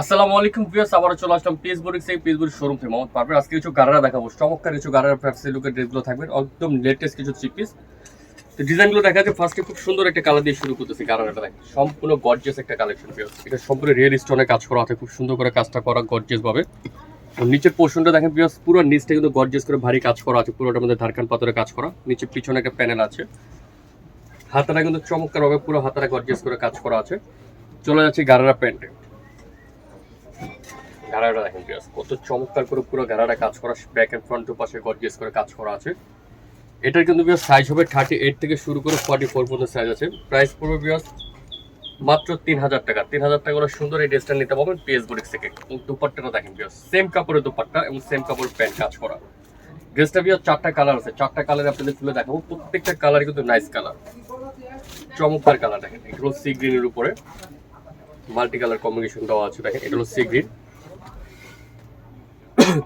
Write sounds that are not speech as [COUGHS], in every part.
আসসালামু আলাইকুম ভিউয়ার্স, আবারও চলে আসলাম পেস বোরিক্স এই পেস বোরিক শোরুম থেকে মোহাম্মদ পারভেজ। আজকে কিছু গারারা দেখাবো। চমৎকার কিছু গারারা ফ্যাক্সি লুকের ড্রেসগুলো থাকবে। একদম লেটেস্ট কিছু থ্রি পিস তো ডিজাইনগুলো দেখা যাচ্ছে ফার্স্টে খুব সুন্দর একটা কালার দিয়ে শুরু করতেছি গারারাটা দেখ সম্পূর্ণ গর্জিয়াস একটা কালেকশন ভিউয়ার্স। এটা সম্পূর্ণ রিয়েল স্টোনে কাজ করা আছে। খুব সুন্দর করে কাজটা করা গর্জিয়াস ভাবে। নিচের পোর্শনটা দেখেন ভিউয়ার্স, পুরো নিচটা কিন্তু গর্জিয়াস করে ভারী কাজ করা আছে। পুরোটার মধ্যে ধারকান পাথরে কাজ করা। নিচে পিছনে একটা প্যানেল আছে। হাতাটা কিন্তু চমৎকার ভাবে পুরো হাতাটা গর্জিয়াস করে কাজ করা আছে। চলে যাচ্ছে গারারা প্যান্টে গাড়াটা দেখেন পিয়াস কত চমৎকার করে পুরো গাড়াটা কাজ করা ব্যাক এন্ড ফ্রন্ট পাশে গর্জিয়াস করে কাজ করা আছে। এটার কিন্তু বিয়াস সাইজ হবে থার্টি এইট থেকে শুরু করে ফর্টি ফোর পর্যন্ত সাইজ আছে। প্রাইস পড়বে বিয়াস মাত্র তিন হাজার টাকা। তিন হাজার টাকা করে সুন্দর এই ড্রেসটা নিতে পারবেন পিএস বুটিক্স থেকে। দুপাট্টাটা দেখেন বিয়াস সেম কাপড়ের দুপাট্টা এবং সেম কাপড় প্যান্ট কাজ করা। ড্রেসটা বিয়াস চারটা কালার আছে। চারটা কালার আপনাদের তুলে দেখাবো। প্রত্যেকটা কালার কিন্তু নাইস কালার চমৎকার কালার দেখেন। এগুলো সি গ্রিনের উপরে। মাল্টি কালার কম্বিনেশন দেওয়া আছে। দেখেন এটা হলো সি গ্রিন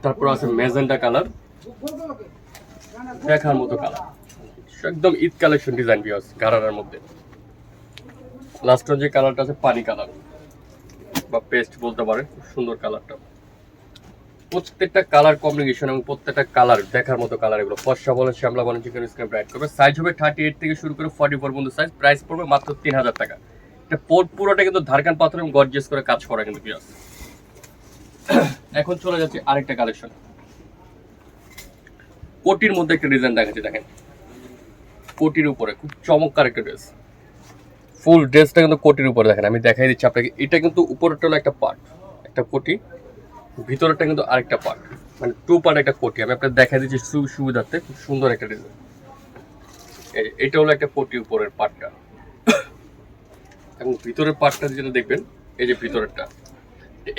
তারপর আছে ম্যাজেন্ডা কালার। দেখার মতো কালার। একদম ঈদ কালেকশন ডিজাইন বিয়াস গারারার মধ্যে। লাস্ট যে কালারটা আছে, পানি কালার। বা পেস্ট বলতে পারে, খুব সুন্দর কালারটা। প্রত্যেকটা কালার কম্বিনেশন এবং প্রত্যেকটা কালার দেখার মতো কালার এগুলো। ফর্সা বলেন, শ্যামলা বলেন চিকেন স্ক্রাব রাইড করবে। সাইজ হবে থার্টি এইট থেকে শুরু করে ফর্টি ফোর পর্যন্ত সাইজ প্রাইস পড়বে মাত্র তিন হাজার টাকা। এটা পোর- পুরোটা কিন্তু ধারকান পাথর এবং গর্জিয়াস করে কাজ করা কিন্তু পিয়াস এখন চলে যাচ্ছে আরেকটা কালেকশন কোটির মধ্যে একটা ডিজাইন দেখাচ্ছি, দেখেন। কোটির উপরে, খুব চমৎকার একটা ড্রেস ফুল ড্রেসটা কিন্তু কোটির উপরে, দেখেন, আমি দেখাই দিচ্ছি আপনাকে। এটা কিন্তু উপরেরটা হলো একটা পার্ট একটা কোটি ভিতরেরটা কিন্তু আরেকটা পার্ট মানে টু পার্ট একটা কোটি আমি আপনাকে দেখাই দিচ্ছি সুবিধার্থে, খুব সুন্দর একটা ডিজাইন এটা হলো একটা কোটি উপরের পার্টটা [COUGHS] এবং ভিতরের পার্টটা যেটা দেখবেন, এই যে ভিতরেরটা।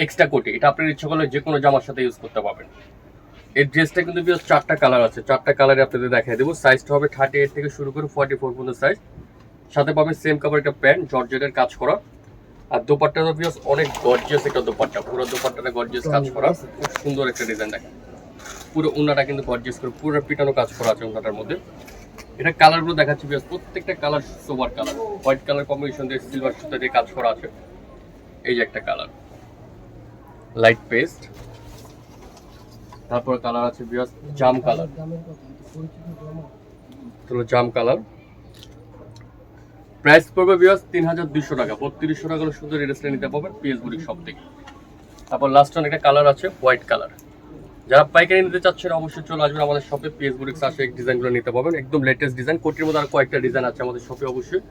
এক্সট্রা কোটি এটা আপনার ইচ্ছা করলে যে কোনো জামার সাথে ইউজ করতে পারবেন। এই ড্রেসটা কিন্তু বিয়াস চারটা কালার আছে। চারটা কালারে আপনাদের দেখাই দেবো। সাইজটা হবে থার্টি এইট থেকে শুরু করে ফর্টি ফোর পর্যন্ত সাইজ সাথে পাবেন সেম কাপড় একটা প্যান্ট জর্জেটের কাজ করা। আর দোপাট্টা তো বিয়াস অনেক গর্জিয়াস একটা দোপাট্টা। পুরো দোপাট্টাটা গর্জিয়াস কাজ করা। খুব সুন্দর একটা ডিজাইন দেখেন পুরো উন্নাটা কিন্তু গর্জিয়াস করে পুরো পিটানো কাজ করা আছে উন্নাটার মধ্যে। এটা কালারগুলো দেখাচ্ছি বিয়াস প্রত্যেকটা colour sober colour white colour combination দিয়ে সিলভার সুতা দিয়ে কাজ করা আছে। এই যে একটা কালার লাইট পেস্ট তারপর কালার আছে বিয়াস জাম কালার হলো জাম কালার প্রাইস পড়বে বিয়াস তিন হাজার দুইশো টাকা। বত্রিশশো টাকা সুন্দর ড্রেসটা নিতে পারবেন পিএস বুড়ি সব থেকে। তারপর লাস্ট অন একটা কালার আছে হোয়াইট কালার যারা পাইকারি নিতে চাচ্ছেন অবশ্যই চলে আসবেন আমাদের শপে পিএস বুড়িক্স আসে ডিজাইনগুলো নিতে পারবেন। একদম লেটেস্ট ডিজাইন কোটির মধ্যে আর কয়েকটা ডিজাইন আছে আমাদের শপে অবশ্যই।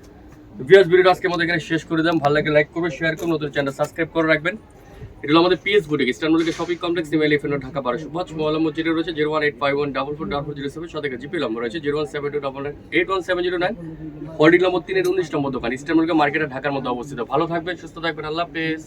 ভিএস ভিডিওটা আজকে আমাদের এখানে শেষ করে দেন। ভালো লাগে লাইক করবেন শেয়ার করুন। নতুন চ্যানেল সাবস্ক্রাইব করে রাখবেন। এটা হলো আমাদের PS boutique Eastern Mallika shopping complex email FN Dhaka বারোশো পাঁচ মোবাইল মসজিদে রয়েছে zero one eight five one double four double zero seven সাথে জিপি নম্বর রয়েছে zero one seven two double nine eight one seven zero nine forty number তিনের উনিশ নম্বর দোকান eastern Mallika মার্কেটে ঢাকার মধ্যে অবস্থিত। ভালো থাকবেন, সুস্থ থাকবেন, আল্লাহ হাফেজ।